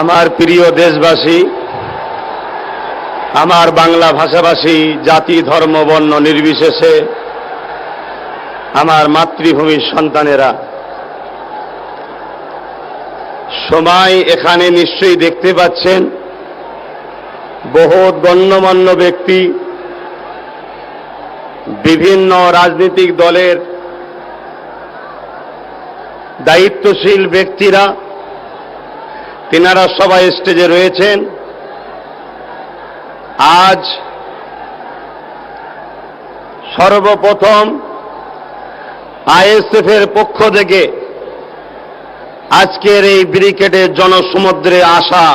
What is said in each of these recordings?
আমার প্রিয় দেশবাসী, আমার বাংলা ভাষাভাষী, জাতি, ধর্ম, বর্ণ নির্বিশেষে আমার মাতৃভূমির সন্তানেরা সময় এখানে নিশ্চয়ই দেখতে পাচ্ছেন, বহুত গণ্যমান্য ব্যক্তি, বিভিন্ন রাজনৈতিক দলের দায়িত্বশীল ব্যক্তিরা তিনারা সবাই স্টেজে রয়েছেন। আজ সর্বপ্রথম আইএসএফ এর পক্ষ থেকে আজকের এই ব্রিকেডের জনসমুদ্রে আসা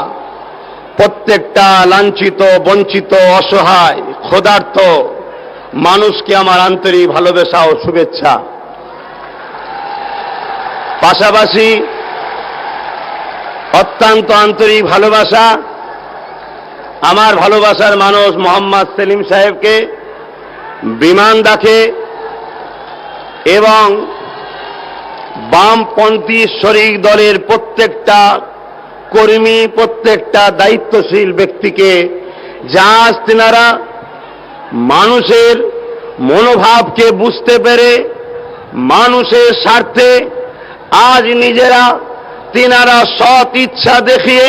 প্রত্যেকটা লাঞ্ছিত, বঞ্চিত, অসহায়, ক্ষুধার্ত মানুষকে আমার আন্তরিক ভালোবাসা ও শুভেচ্ছা। পাশাপাশি অত্যন্ত আন্তরিক ভালোবাসা। আমার ভালোবাসার মানুষ মোহাম্মদ সেলিম সাহেবকে বিমান ডাকে এবং বামপন্থী শরিক দলের প্রত্যেকটা কর্মী, প্রত্যেকটা দায়িত্বশীল ব্যক্তিকে যা তেনারা মানুষের মনোভাবকে বুঝতে পেরে, মানুষের স্বার্থে আজ নিজেরা তিনারা সৎ ইচ্ছা দেখিয়ে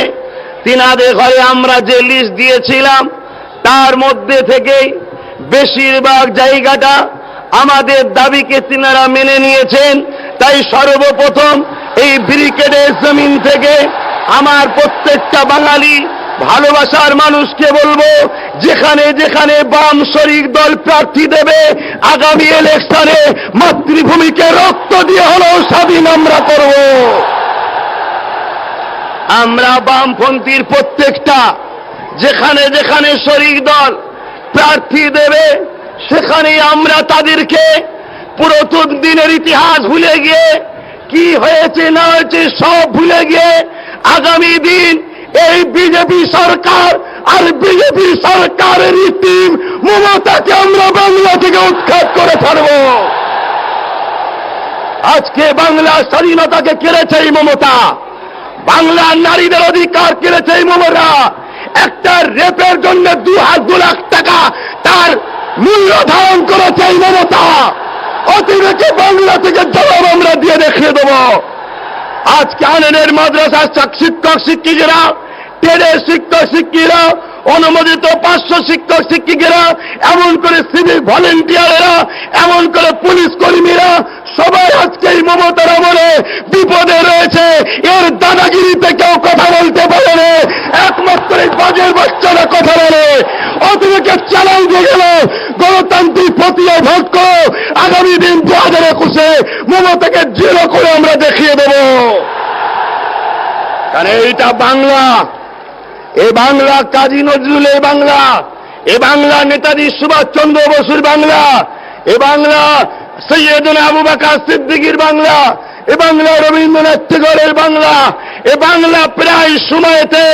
তিনাদের ঘরে আমরা যে লিস্ট দিয়েছিলাম, তার মধ্যে থেকেই বেশিরভাগ জায়গাটা আমাদের দাবিকে তিনারা মেনে নিয়েছেন। তাই সর্বপ্রথম এই ব্রিকেডের জমিন থেকে আমার প্রত্যেকটা বাঙালি ভালোবাসার মানুষকে বলব, যেখানে যেখানে বাম শরিক দল প্রার্থী দেবে, আগামী ইলেকশনে মাতৃভূমিকে রক্ত দিয়ে হলেও স্বাধীন আমরা করব। আমরা বামপন্থীর প্রত্যেকটা, যেখানে যেখানে শরিক দল প্রার্থী দেবে সেখানে আমরা তাদেরকে পুরাতন দিনের ইতিহাস ভুলে গিয়ে, কি হয়েছে না হয়েছে সব ভুলে গিয়ে, আগামী দিন এই বিজেপি সরকার আর বিজেপি সরকারের টিম মমতাকে আমরা বাংলা থেকে উৎখাত করে ছাড়ব। আজকে বাংলা স্বাধীনতাকে কেড়েছে এই মমতা। বাংলার নারীদের অধিকার কেড়েছে এই মমতা একটা রেপের জন্য দু হাজার দু লাখ টাকা তার মূল্য ধারণ করেছে এই মমতা। অতিরিক্ত বাংলা থেকে জবাব আমরা দিয়ে দেখিয়ে দেব? আজকে আনন্দের মাদ্রাসার শিক্ষক, শিক্ষিকেরা ট্রেডের শিক্ষক শিক্ষিরা অনুমোদিত পাঁচশো শিক্ষক, শিক্ষিকেরা, এমন করে সিভিক ভলেন্টিয়ারেরা, এমন করে পুলিশ কর্মীরা, সবাই আজকে এই মমতার আমলে বিপদে রয়েছে এর দাদাগিরিতে কেউ কথা বলতে পারে না একমাত্র এই বাজের বাচ্চারা কথা বলে অতিরিক্ত চ্যালেঞ্জ দিয়ে গেল। গণতান্ত্রিক প্রক্রিয়া ভোট করো। আগামী দিন দু হাজার একুশে মমতাকে জিরো করে আমরা দেখিয়ে দেব। কারণ এইটা বাংলা। এ বাংলা কাজী নজরুলের বাংলা। এ বাংলা নেতাজি সুভাষচন্দ্র বসুর বাংলা। এ বাংলা সৈয়দনা আবু বাকার সিদ্দিকির বাংলা। এ বাংলা রবীন্দ্রনাথ টেগরের বাংলা। এ বাংলা প্রায় সময়তে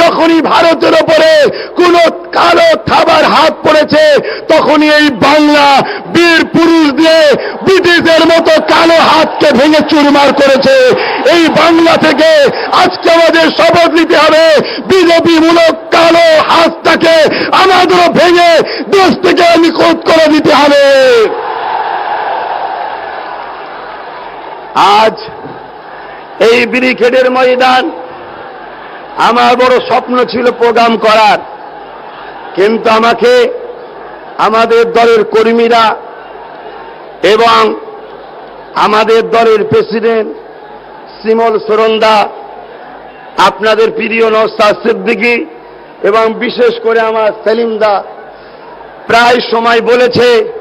যখনই ভারতের ওপরে কোন কালো থাবার হাত পড়েছে, তখনই এই বাংলা বীর পুরুষ দিয়ে ব্রিটিশের মতো কালো হাতকে ভেঙে চুরমার করেছে। এই বাংলা থেকে আজকে আমাদের শপথ নিতে হবে বিজেপি মূলক কালো হাতটাকে আমাদেরও ভেঙে দেশ থেকে নিখোঁজ করে দিতে হবে। আজ এই ব্রিকেডের ময়দান আমার বড় স্বপ্ন ছিল প্রোগ্রাম করার। কিন্তু আমাকে আমাদের দলের কর্মীরা এবং আমাদের দলের প্রেসিডেন্ট সিমল সরন্দা, আপনাদের প্রিয় নস্তাদ সিদ্দিকি এবং বিশেষ করে আমার সেলিমদা প্রায় সময় বলেছে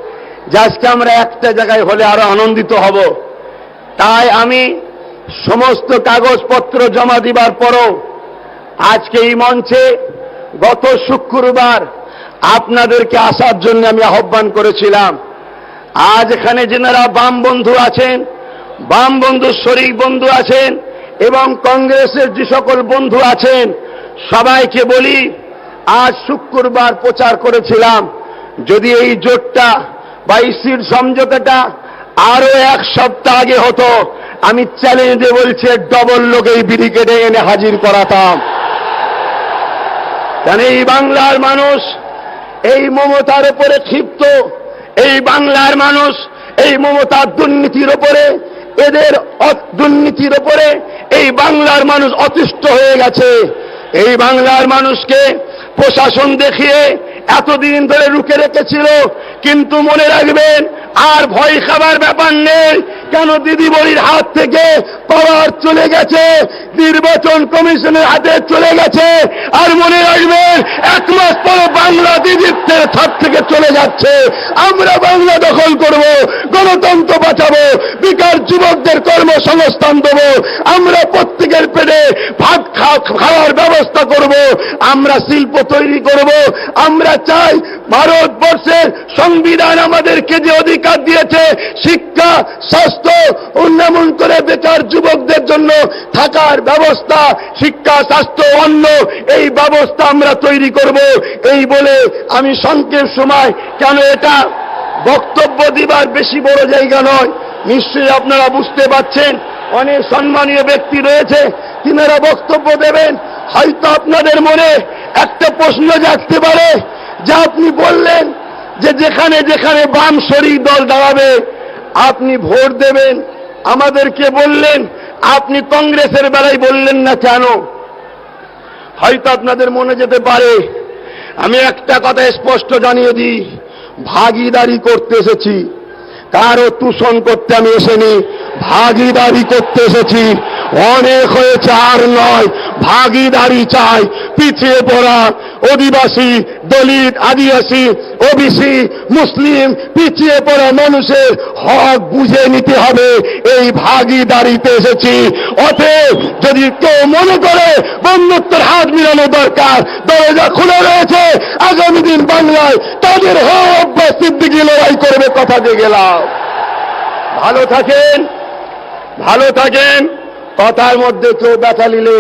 যে আজকে আমরা একটা জায়গায় হলে আরও আনন্দিত হব। তাই আমি সমস্ত কাগজপত্র জমা দিবার পরও আজকে এই মঞ্চে গত শুক্রবার আপনাদেরকে আসার জন্য আমি আহ্বান করেছিলাম। আজ এখানে যেনারা বাম বন্ধু আছেন, বাম বন্ধু শরিক বন্ধু আছেন এবং কংগ্রেসের যে সকল বন্ধু আছেন, সবাইকে বলি, আজ শুক্রবার প্রচার করেছিলাম। যদি এই জোটটা বা ইসির সমঝোতাটা আরও এক সপ্তাহ আগে হতো, আমি চ্যালেঞ্জ বলছি ডবল লোক এই ব্রিগেডে এনে হাজির করাতাম। কেন এই বাংলার মানুষ এই মমতার উপরে ক্ষিপ্ত? এই বাংলার মানুষ এই মমতার দুর্নীতির উপরে, এদের দুর্নীতির উপরে এই বাংলার মানুষ অতিষ্ঠ হয়ে গেছে। এই বাংলার মানুষকে প্রশাসন দেখিয়ে এতদিন ধরে রুখে রেখেছিল, কিন্তু মনে রাখবেন আর ভয় খাবার ব্যাপার নেই। কেন দিদি বড়ির হাত থেকে পাওয়ার চলে গেছে? নির্বাচন কমিশনের হাতে চলে গেছে। আর মনে রাখবেন, এক মাস পরে বাংলা দিদির থেকে চলে যাচ্ছে। আমরা বাংলা দখল করব। গণতন্ত্র বাঁচাবো, বেকার যুবকদের কর্মসংস্থান দেব, আমরা প্রত্যেকের পেটে ভাত খাওয়ার ব্যবস্থা করব, আমরা শিল্প তৈরি করব, আমরা চাই ভারতবর্ষের সংবিধান আমাদেরকে যে অধিকার দিয়েছে, শিক্ষা, স্বাস্থ্য, উন্নয়ন করে বেকার যুবকদের জন্য থাকার ব্যবস্থা, শিক্ষা, স্বাস্থ্য, অন্ন, এই ব্যবস্থা আমরা তৈরি করব, এই বলে আমি সংক্ষেপ সময়, কেন এটা বক্তব্য দিবার বেশি বড় জায়গা নয়। নিশ্চয়ই আপনারা বুঝতে পারছেন, অনেক সম্মানীয় ব্যক্তি রয়েছে তিনারা বক্তব্য দেবেন। হয়তো আপনাদের মনে একটা প্রশ্ন জাগতে পারে, যা আপনি বললেন যে যেখানে যেখানে বাম শরীর দল দাঁড়াবে, আপনি ভোট দেবেন। আমাদেরকে বললেন, আপনি কংগ্রেসের বেলায় বললেন না কেন? হয়তো আপনাদের মনে যেতে পারে, আমি একটা কথা স্পষ্ট জানিয়ে দিই। ভাগিদারি করতে এসেছি। কারও তুষণ করতে আমি এসেনি ভাগিদারি করতে এসেছি। অনেক হয়েছে আর নয়। ভাগিদারি চাই, পিছিয়ে পড়া, অধিবাসী, দলিত, আদিবাসী, ওবিসি, মুসলিম, পিছিয়ে পড়া মানুষের হক বুঝে নিতে হবে। এই ভাগিদারিতে এসেছি। অতএব যদি কেউ মনে করে বন্ধুত্বের হাত মিলানো দরকার, দরজা খোলা রয়েছে, আগামী দিন বাংলায় তাদের হক বা সিদ্দিকি লড়াই করবে কথা দিয়ে গেলাম। ভালো থাকেন ভালো থাকেন। কথার মধ্যে কেউ ব্যথা নিলে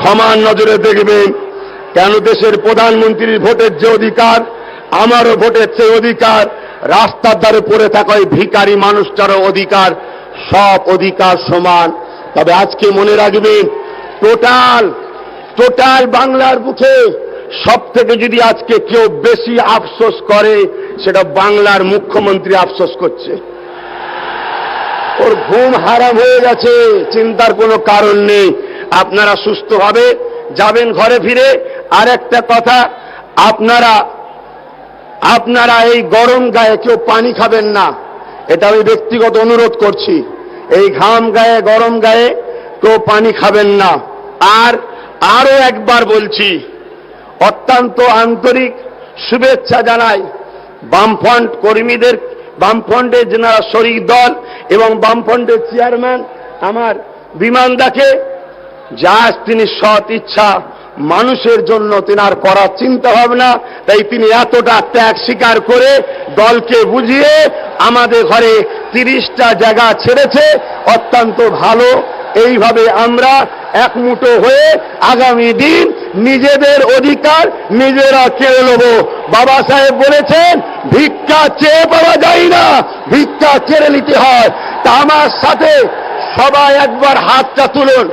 ক্ষমার নজরে দেখবেন কেন দেশের প্রধানমন্ত্রীর ভোটের যে অধিকার, আমারও ভোটের যে অধিকার, রাস্তার ধারে পড়ে থাকা ওই ভিকারি মানুষটারও অধিকার, সব অধিকার সমান। তবে আজকে মনে রাখবেন টোটাল টোটাল বাংলার বুকে সব থেকে যদি আজকে কেউ বেশি আফসোস করে, সেটা বাংলার মুখ্যমন্ত্রী আফসোস করছে। ওর ঘুম হারাম হয়ে গেছে, চিন্তার কোনো কারণ নেই। আপনারা সুস্থভাবে যাবেন ঘরে ফিরে। আর একটা কথা, আপনারা আপনারা এই গরম গায়ে কেউ পানি খাবেন না। এটা আমি ব্যক্তিগত অনুরোধ করছি। এই ঘাম গায়ে, গরম গায়ে কেউ পানি খাবেন না। আর আরও একবার বলছি, অত্যন্ত আন্তরিক শুভেচ্ছা জানাই বামফ্রন্ট কর্মীদের বামফ্রন্টের যারা শরিক দল এবং বামফ্রন্টের চেয়ারম্যান আমার বিমানদাকে যা তিনি সৎ ইচ্ছা, মানুষের জন্য তিনার করার চিন্তা ভাবনা, তাই তিনি এতটা ত্যাগ স্বীকার করে দলকে বুঝিয়ে আমাদের ঘরে তিরিশটা জায়গা ছেড়েছে। অত্যন্ত ভালো। এইভাবে আমরা একমুটো হয়ে আগামী দিন নিজেদের অধিকার নিজেরা কেড়ে নেব। বাবা সাহেব বলেছেন, ভিক্ষা চেয়ে পাওয়া যায় না, ভিক্ষা কেড়ে নিতে হয়। তা আমার সাথে সবাই একবার হাতটা তুলুন।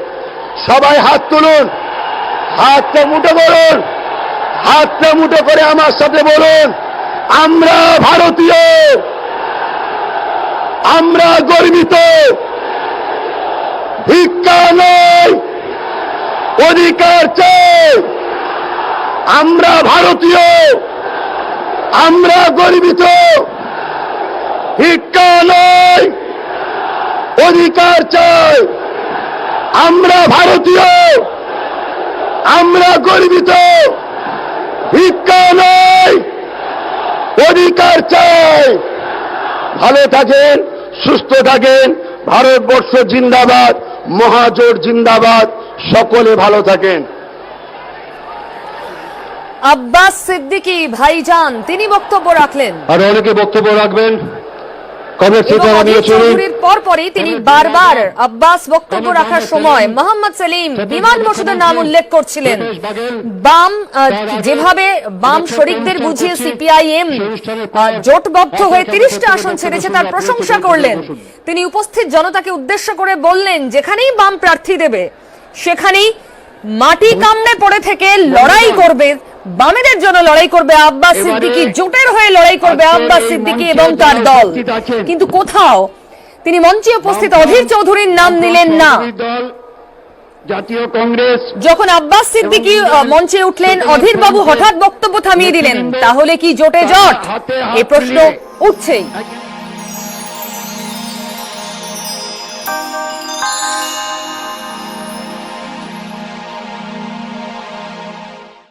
সবাই হাত তুলুন। হাতটা মুঠো করুন হাতটা মুঠো করে আমার সাথে বলুন, আমরা ভারতীয়, আমরা গর্বিত ভিক্ষা নয় অধিকার চাই। আমরা ভারতীয়। আমরা গর্বিত। ভিক্ষা নয় অধিকার চাই। আমরা ভারতীয়। আমরা গর্বিত। ভিক্ষা নয় অধিকার চাই। ভালো থাকেন, সুস্থ থাকেন। ভারতবর্ষ জিন্দাবাদ। মহাজোট জিন্দাবাদ। সকলে ভালো থাকেন। আব্বাস সিদ্দিকী ভাইজান তিনি বক্তব্য রাখলেন। আর অনেকে বক্তব্য রাখবেন কবে এবং অধীর চৌধুরীর পরপরই তিনি বারবার আব্বাস বক্তব্য রাখার সময় মোহাম্মদ সেলিম বিমান বসুদের নাম উল্লেখ করছিলেন। বাম যেভাবে বাম শরিকদের বুঝিয়ে সিপিআইএম জোটবদ্ধ হয়ে তিরিশটা আসন ছেড়েছে তার প্রশংসা করলেন। তিনি উপস্থিত জনতাকে উদ্দেশ্য করে বললেন যেখানেই বাম প্রার্থী দেবে সেখানেই মাটি কামড়ে পড়ে থেকে লড়াই করবে বামেদের জন্য লড়াই করবে আব্বাস সিদ্দিকী জোটের হয়ে লড়াই করবে আব্বাস এই সিদ্দিকী এবং তার দল। কিন্তু কোথাও তিনি মঞ্চে উপস্থিত অধীর চৌধুরীর নাম নিলেন না। জাতীয় কংগ্রেস যখন আব্বাস সিদ্দিকী মঞ্চে উঠলেন অধীর বাবু হঠাৎ বক্তব্য থামিয়ে দিলেন তাহলে কি জোটে জট? এ প্রশ্ন উঠছেই।